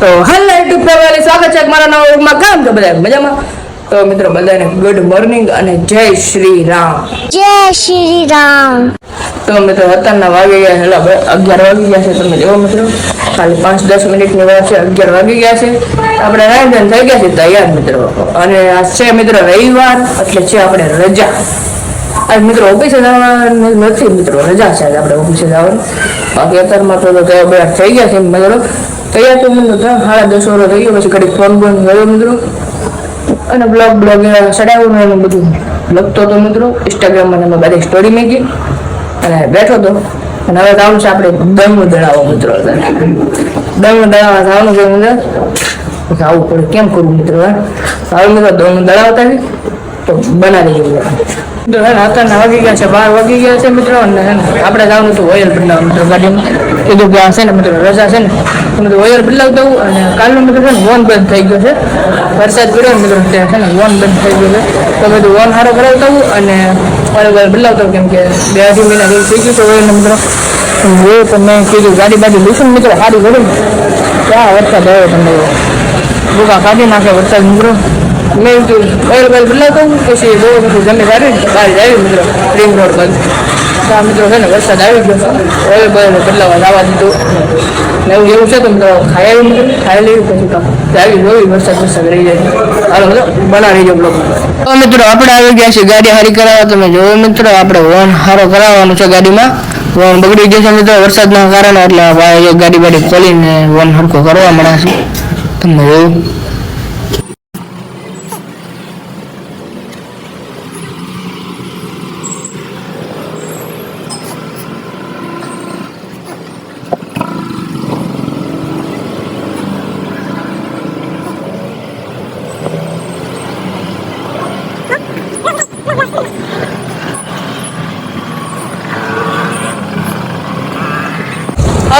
તો હાલ YouTube family સ્વાગત છે મારા નવા વ્લોગમાં. કામ છો બધા મજામાં? તો મિત્રો બધાને ગુડ મોર્નિંગ અને જય શ્રી રામ. જય શ્રી રામ. તો મિત્રો અત્યારના વાગી ગયા હવે અગિયાર વાગી ગયા છે. તમે જોવો મિત્રો ખાલી પાંચ દસ મિનિટની વાત છે. અગિયાર વાગી ગયા છે. આપણે રાંધણ થઈ ગયા છે તૈયાર મિત્રો. અને આ છે મિત્રો રવિવાર એટલે છે આપણે રજા. આજ મિત્રો ઓફિસે જવાનું નથી મિત્રો. રજા છે આજે આપણે ઓફિસે જવાનું. બાકી અત્યારમાં તો બૈયાર થઈ ગયા છે મિત્રો. તૈયાર તો મિત્રો ત્રણ સાડા દસ વાળો થઈ ગયો, પછી ઘડી ફોન બોન ગયો મિત્રો. અને બ્લોગ બ્લોગ સડાવ્યું એનું બધું લખતો હતો મિત્રો. ઇન્સ્ટાગ્રામમાં તમે બધી સ્ટોરી મૂકી. અને બેઠો હતો અને હવે કામ છે આપણે દમ દળાવો મિત્રો. દમ દળાવવા જવાનું છે મિત્રો. આવું પડે, કેમ કરવું મિત્રો, હે? હવે મિત્રો દમ દળાવતા તો બનાવી દઈએ. મિત્રો હે ને વાગી ગયા છે, બાર વાગી ગયા છે મિત્રો ને, આપણે જવાનું હતું ઓઇલ બદલાવ મિત્રો ગાડીમાં. કીધું કે આ છે ને, મિત્રો, રજા છે ને, તો મિત્રો ઓઇલ બદલાવ દઉં અને કાલનું મિત્રો છે ને, વોન બંધ થઈ ગયો છે. વરસાદ પડ્યો મિત્રો, ત્યાં છે ને, વોન બંધ થઈ ગયો છે. તો બધું વોન સારો કરાવતા દઉં અને ઓઇલ ઓઇલ બદલાવ દઉં કેમ કે બે અઢી મહિના જેવું થઈ ગયું છે ઓઇલ મિત્રો. એ તો મેં કીધું, ગાડી બાજુ લઈશું મિત્રો સારી કરી ક્યાં વરસાદ આવ્યો તમને? ભૂકા કાઢી નાખે વરસાદ, મિત્રો. મેં ઓઇલ બોઇલ બદલાવતો પછી બહુ બધું જમી કાઢી બહાર આવી મિત્રો રિંગ રોડ બંધ આ મિત્રો છે ને વરસાદ આવી ગયો છે ઓઇલ બોઇલ બદલાવા જવા દીધું ને એવું એવું છે તો મિત્રો ખાઈ આવ્યું મિત્રો ખાઈ લેવું પછી તો આવી જોઈ વરસાદ વરસાદ રહી જાય હાલો મિત્રો બનાવી જો બ્લોક તો મિત્રો આપણે આવી ગયા છીએ ગાડી હારી કરાવવા તમે જોવો મિત્રો આપણે વન હારો કરાવવાનું છે ગાડીમાં વન બગડી ગયો છે મિત્રો વરસાદના કારણે એટલે ગાડી બાડી ખોલીને વોન હરકો કરવા મળ્યા છે તમે જોયું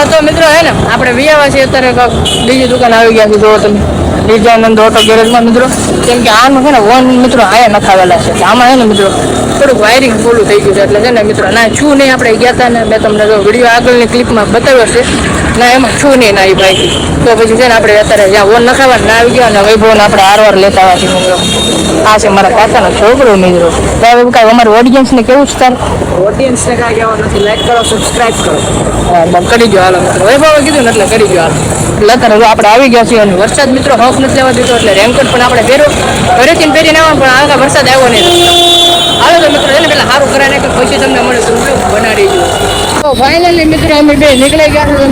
તો મિત્રો હે ને આપણે વિયાવા છીએ અત્યારે બીજી દુકાન આવી ગયા છે જો તમે. વિજયાનંદ ઓટો ગેરેજમાં મિત્રો. કેમ કે આનું છે ને વન મિત્રો આયા નખાવેલા છે. આમાં છે ને મિત્રો થોડુંક વાયરિંગ પૂરું થઈ ગયું છે એટલે છે ને મિત્રો ના છું નહીં આપણે ગયા હતા ને મેં તમને જો વીડિયો આગળની ક્લિપમાં બતાવ્યો છે. ના એમાં છું નહીં ના એ ભાઈ. તો પછી છે ને આપણે અત્યારે જ્યાં વન નખાવા ના આવી ગયા અને વૈભવને આપણે આરવાર લેતા આવ્યા છીએ મિત્રો. આ છે મારા કાકાનો છોકરો મિત્રો. તો હવે કાંઈ અમારું ઓડિયન્સને કેવું છે તાર? ઓડિયન્સને કાંઈ કહેવાનું નથી લાઈક કરો સબસ્ક્રાઈબ કરો. હા, કરી ગયો હાલો કીધું ને કરી ગયો હાલો. અત્યારે જો આપણે આવી ગયા છીએ અને વરસાદ મિત્રો હફ નથી લેવા દીધો, એટલે રેનકોટ પણ આપણે પહેરો ઘરેથી પહેરીને આવવાનું પણ આગળ વરસાદ આવ્યો નહીં. હાલો તો મિત્રો, એને પહેલાં સારું કરાય કે પછી તમને મળે તો બનાવી દઉં. તો ફાઇનલી મિત્રો અમે બે નીકળી ગયા છે હવે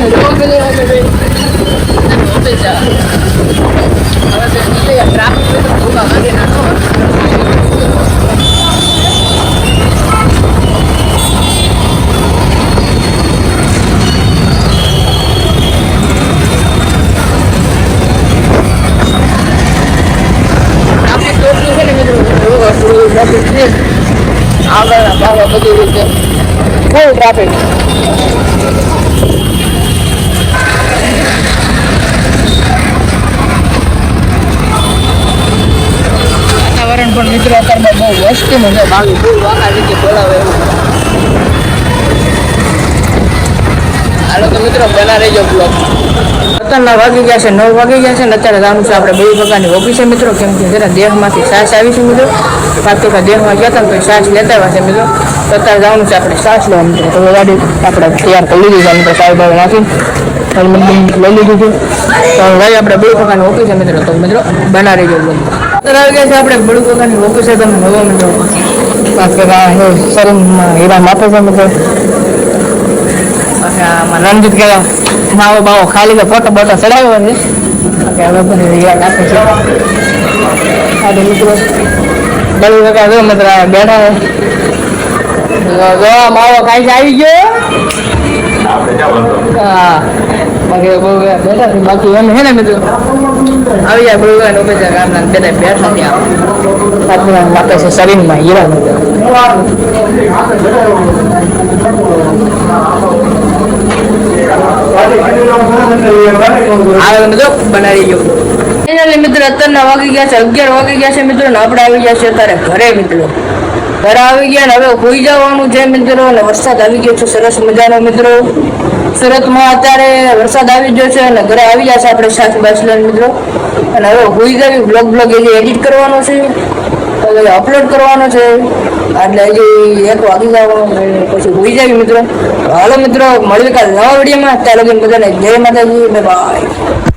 થોડું ટ્રાફિક છે? આગળ પાછળ બધી રીતે. ફૂલ ટ્રાફિક વાતાવરણ પણ મિત્રો અત્યારમાં બહુ વસ્તીનું છે. બાકી ફૂલ વાંકા રીતે બોલાવે હાલો તો મિત્રો બના રહેજો બ્લોગ અત્યારના વાગી ગયા છે નવ વાગી ગયા છે ને અત્યારે જવાનું છે આપણે બે પ્રકારની ઓફિસે મિત્રો. કેમ કે જરા દેહમાંથી સાસ આવી છે મિત્રો. તો દેહમાં ગયા હતા તો સાસ લેતા આવ્યા છે. મિત્રો અત્યારે જવાનું છે આપણે સાસ લેવા મિત્રો તો ગાડી આપણે તૈયાર કરી લીધી છે. મિત્રો સાહેબ નાખી હેલ્મેટ લઈ લીધું છે. તો આપણે બે પ્રકારની ઓફિસે મિત્રો તો મિત્રો બના રહેજો બ્લોગ અત્યારે ગયા છે આપણે બળુ પ્રકારની ઓફિસે તમે નવો મિત્રો બાકી આ હે શરીરમાં હીરા માથે છે મિત્રો રણજીત ગયા માવો બાવો, ખાલી કે ફોટો બોટો ચડાવ્યો છે. હવે યાદ આપે છે. મિત્રો બળું કાકા જો મિત્ર. આ બેઠા જો, આ માવો ખાઈ આવી ગયો? હા. બાકી બેઠા બાકી એમ હે ને મિત્રો? આવી જાય બળું કાકા બેઠા ત્યાં. છે શરીરમાં હીરા મિત્રો. આવે જો બનાવી ગયો. ફાઇનલી મિત્રો, અત્યારના વાગી ગયા છે, અગિયાર વાગી ગયા છે મિત્રો ને આપણે આવી ગયા છે અત્યારે ઘરે, મિત્રો. ઘરે આવી ગયા ને હવે હોઈ જવાનું છે, મિત્રો, અને વરસાદ આવી ગયો છે, સરસ મજાનો, મિત્રો. સુરતમાં અત્યારે વરસાદ આવી ગયો છે, અને ઘરે આવી ગયા છે આપણે સાત બેચલર, મિત્રો. અને હવે હોઈ જવી બ્લોગ બ્લોગ એ એડિટ કરવાનો છે અપલોડ કરવાનો છે. એટલે હજી એક વાગી જવાનું પછી હોઈ જવી, મિત્રો. હાલો, મિત્રો, મળીએ કાલે નવા વિડીયોમાં. ત્યાં લગી બધાને જય માતાજી બાય